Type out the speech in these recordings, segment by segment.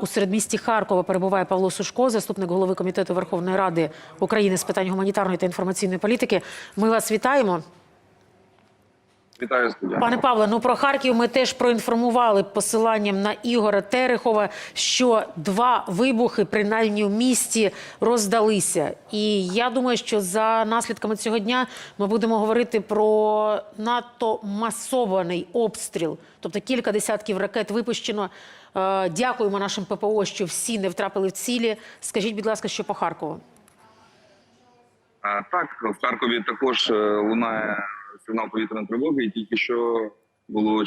У середмісті Харкова перебуває Павло Сушко, заступник голови комітету Верховної Ради України з питань гуманітарної та інформаційної політики. Ми вас вітаємо. Вітаю студія. Пане Павле, ну про Харків ми теж проінформували посиланням на Ігора Терехова, що два вибухи, принаймні в місті, роздалися. І я думаю, що за наслідками цього дня ми будемо говорити про надто масований обстріл. Тобто кілька десятків ракет випущено. Е, Дякуємо нашим ППО, що всі не втрапили в цілі. Скажіть, будь ласка, що по Харкову? Так, в Харкові також е, лунає сигнал повітряної тривоги, і тільки що було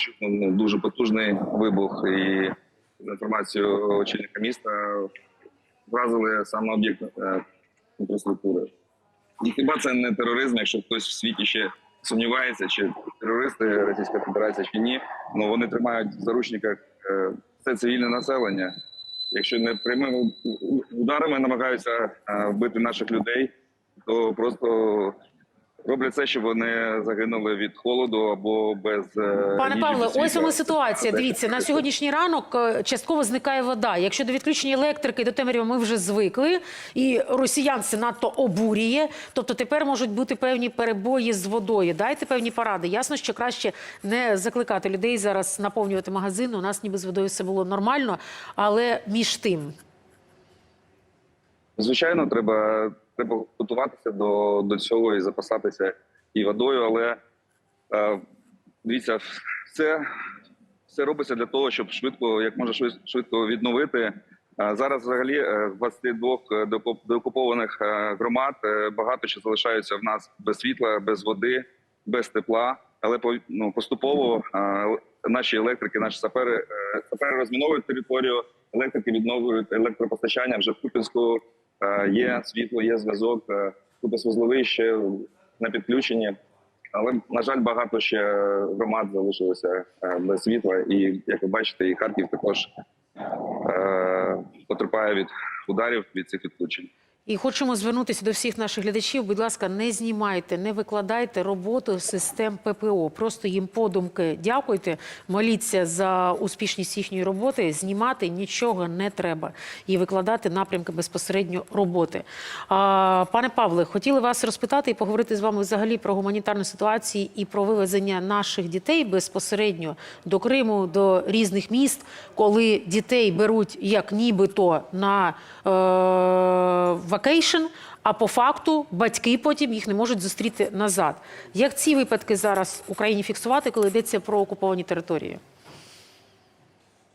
дуже потужний вибух. І за інформацією очільника міста вразили саме об'єкт е, інфраструктури. І хіба це не тероризм, якщо хтось в світі ще сумнівається, чи терористи Російська Федерація чи ні, ну вони тримають в заручниках е, все цивільне населення. Якщо не прямими ударами намагаються вбити наших людей, то просто роблять все, щоб вони загинули від холоду або без е, Пане Павле, ось і ситуація. Дивіться, на сьогоднішній ранок е, частково зникає вода. Якщо до відключення електрики до темряви ми вже звикли, і росіян це надто обурює. Тобто тепер можуть бути певні перебої з водою. Дайте певні поради. Ясно, що краще не закликати людей зараз наповнювати магазини. У нас ніби з водою все було нормально, але між тим. Звичайно, треба, треба готуватися до, до цього і запасатися і водою, але е, дивіться, все, все робиться для того, щоб швидко, як швид- швидко відновити. Е, Зараз взагалі е, в 22 деокупованих е, громад багато що залишаються в нас без світла, без води, без тепла. Але по- ну, поступово наші електрики, наші сапери, сапери розміновують територію, електрики відновлюють електропостачання вже в Купінську. Е, Є світло, є зв'язок, купи Купінськ-Вузловище на підключенні. Але на жаль, багато ще громад залишилося е, без світла, і як ви бачите, і Харків також е, потерпає від ударів від цих відключень. І хочемо звернутися до всіх наших глядачів. Будь ласка, не знімайте, не викладайте роботу систем ППО. Просто їм подумки дякуйте, моліться за успішність їхньої роботи. Знімати нічого не треба і викладати напрямки безпосередньо роботи. А, пане Павле, хотіли вас розпитати і поговорити з вами взагалі про гуманітарну ситуацію і про вивезення наших дітей безпосередньо до Криму, до різних міст, коли дітей беруть як нібито на е, вакейшн, а по факту батьки потім їх не можуть зустріти назад. Як ці випадки зараз в Україні фіксувати, коли йдеться про окуповані території?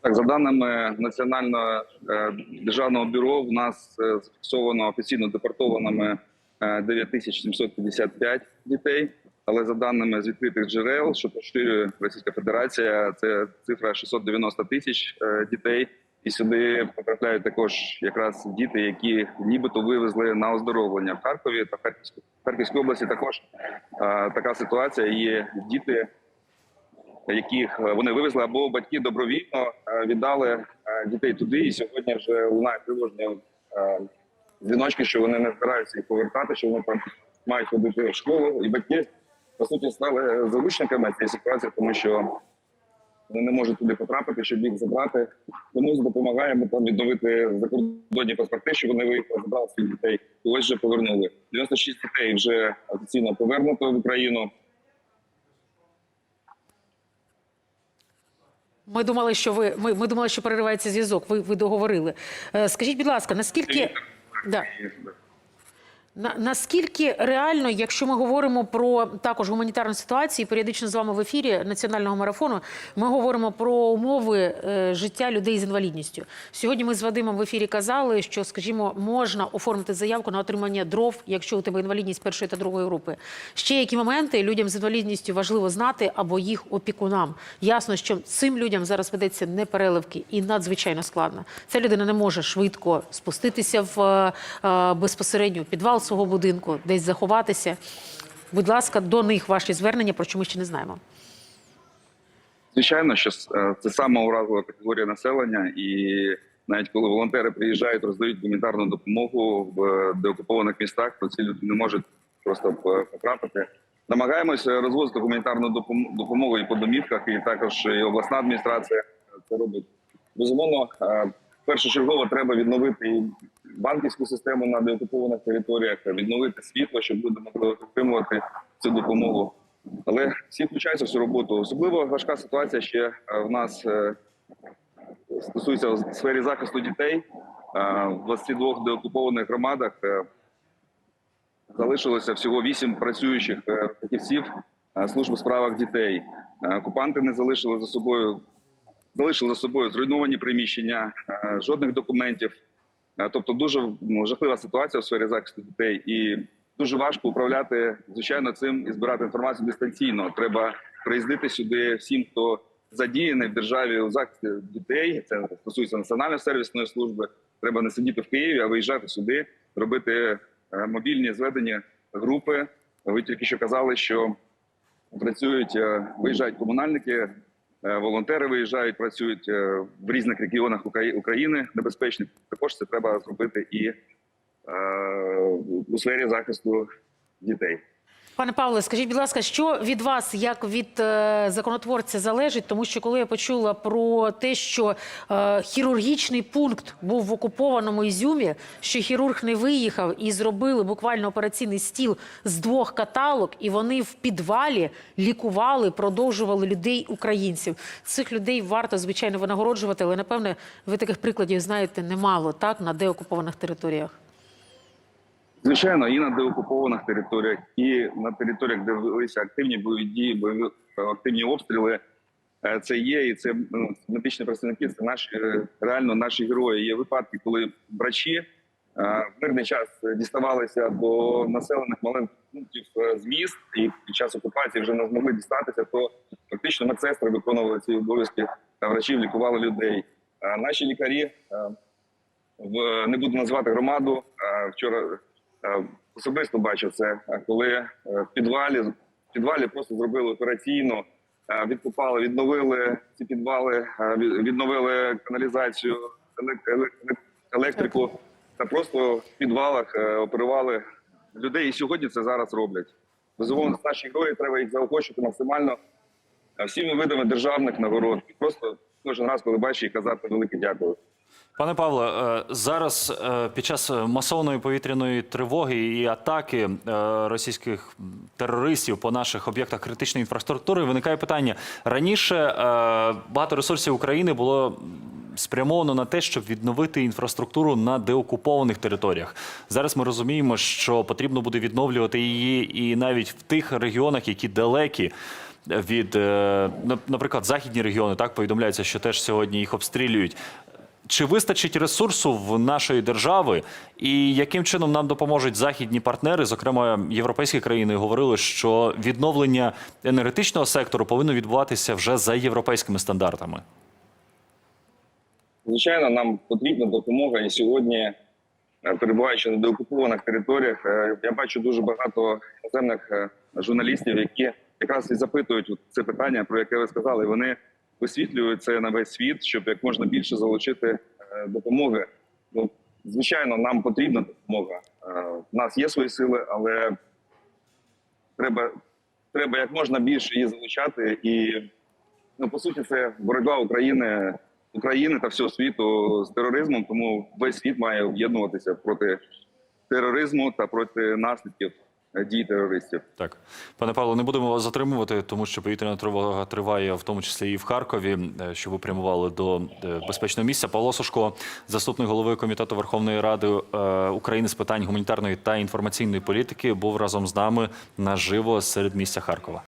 Так, за даними Національного е, державного бюро, в нас е, зафіксовано офіційно депортованими е, 9755 дітей. Але за даними з відкритих джерел, що поширює Російська Федерація, це цифра 690 тисяч е, дітей. І сюди потрапляють також якраз діти, які нібито вивезли на оздоровлення в Харкові та Харківській Харківській області. Також е, така ситуація. Є діти, яких е, вони вивезли, або батьки добровільно е, віддали е, дітей туди. І сьогодні вже лунає тривожні дзвіночки, що вони не збираються їх повертати, що вони там мають ходити в школу. І батьки по суті стали заручниками цієї ситуації, тому що вони не можуть туди потрапити, щоб їх забрати. Тому допомагаємо там відновити закордонні паспорти, що вони виїхали, забрали своїх дітей. І ось вже повернули. 96 дітей вже офіційно повернуто в Україну. Ми думали, що ви ми, ми думали, що переривається зв'язок. Ви, ви договорили. Е, Скажіть, будь ласка, наскільки да. На, наскільки реально, якщо ми говоримо про також гуманітарну ситуацію, періодично з вами в ефірі національного марафону, ми говоримо про умови е, життя людей з інвалідністю. Сьогодні ми з Вадимом в ефірі казали, що, скажімо, можна оформити заявку на отримання дров, якщо у тебе інвалідність першої та другої групи. Ще які моменти людям з інвалідністю важливо знати або їх опікунам. Ясно, що цим людям зараз ведеться непереливки і надзвичайно складно. Ця людина не може швидко спуститися в е, е, безпосередньо підвал свого будинку, десь заховатися. Будь ласка, до них ваші звернення, про що ми ще не знаємо. Звичайно, що е, це саме уразлива категорія населення, і навіть коли волонтери приїжджають, роздають гуманітарну допомогу в е, деокупованих містах, то ці люди не можуть просто потрапити. Намагаємося розвозити гуманітарну допомогу і по домівках, і також і обласна адміністрація це робить. Безумовно, е, першочергово треба відновити і банківську систему на деокупованих територіях, відновити світло, щоб люди могли отримувати цю допомогу. Але всі включаються в цю роботу. Особливо важка ситуація ще е, в нас е, стосується в сфері захисту дітей. Е, В 22 деокупованих громадах залишилося всього 8 працюючих фахівців служби справах дітей. Окупанти не залишили за собою, залишили за собою зруйновані приміщення, е, жодних документів. Е, Тобто дуже ну, жахлива ситуація у сфері захисту дітей, і дуже важко управляти звичайно цим і збирати інформацію дистанційно. Треба приїздити сюди всім, хто задіяний в державі у захисті дітей. Це стосується національної сервісної служби. Треба не сидіти в Києві, а виїжджати сюди, робити е, мобільні зведення групи. Ви тільки що казали, що працюють, виїжджають комунальники, волонтери виїжджають, працюють е, в різних регіонах Украї- України небезпечних. Також це треба зробити і е, у сфері захисту дітей. Пане Павле, скажіть, будь ласка, що від вас, як від е, законотворця, залежить? Тому що коли я почула про те, що е, хірургічний пункт був в окупованому Ізюмі, що хірург не виїхав і зробили буквально операційний стіл з двох каталог, і вони в підвалі лікували, продовжували людей українців. Цих людей варто звичайно винагороджувати, але напевне ви таких прикладів знаєте немало, так на деокупованих територіях. Звичайно, і на деокупованих територіях, і на територіях, де велися активні бойові дії, бойові е, активні обстріли. Е, Це є, і це ну, медичні працівники, це наші е, реально наші герої. Є випадки, коли врачі в мирний час діставалися до населених маленьких пунктів з міст, і під час окупації вже не змогли дістатися, то фактично медсестри виконували ці обов'язки та врачів лікували людей. Наші лікарі в не буду назвати громаду. Вчора особисто бачив це, е, коли е, в підвалі в підвалі просто зробили операційно, е, відкопали, відновили ці підвали, е, відновили каналізацію, елек- елек- електрику та просто в підвалах е, оперували людей. І сьогодні це зараз роблять. Безумовно, наші герої треба їх заохочувати максимально е, всіми видами державних нагород. І просто кожен раз, коли бачиш, їх казати велике дякую. Пане Павле, е, зараз е, під час масовної повітряної тривоги і атаки е, російських терористів по наших об'єктах критичної інфраструктури виникає питання раніше. Багато ресурсів України було спрямовано на те, щоб відновити інфраструктуру на деокупованих територіях. Зараз ми розуміємо, що потрібно буде відновлювати її і навіть в тих регіонах, які далекі від, наприклад, західні регіони. Так повідомляється, що теж сьогодні їх обстрілюють. Чи вистачить ресурсу в нашої держави, і яким чином нам допоможуть західні партнери, зокрема європейські країни, говорили, що відновлення енергетичного сектору повинно відбуватися вже за європейськими стандартами? Звичайно, нам потрібна допомога. І сьогодні, е, перебуваючи на деокупованих територіях, е, я бачу дуже багато іноземних е, журналістів, які якраз і запитують це питання, про яке ви сказали. Вони висвітлюють це на весь світ, щоб як можна більше залучити е, допомоги. Ну, звичайно, нам потрібна допомога. Е, У нас є свої сили, але треба, треба як можна більше її залучати і ну по суті, це боротьба України, України та всього світу з тероризмом. Тому весь світ має об'єднуватися проти тероризму та проти наслідків е, дій терористів. Так, пане Павло, не будемо вас затримувати, тому що повітряна тривога триває, в тому числі і в Харкові, е, що ви прямували до е, безпечного місця. Павло Сушко, заступник голови комітету Верховної Ради е, України з питань гуманітарної та інформаційної політики, був разом з нами наживо серед місця Харкова.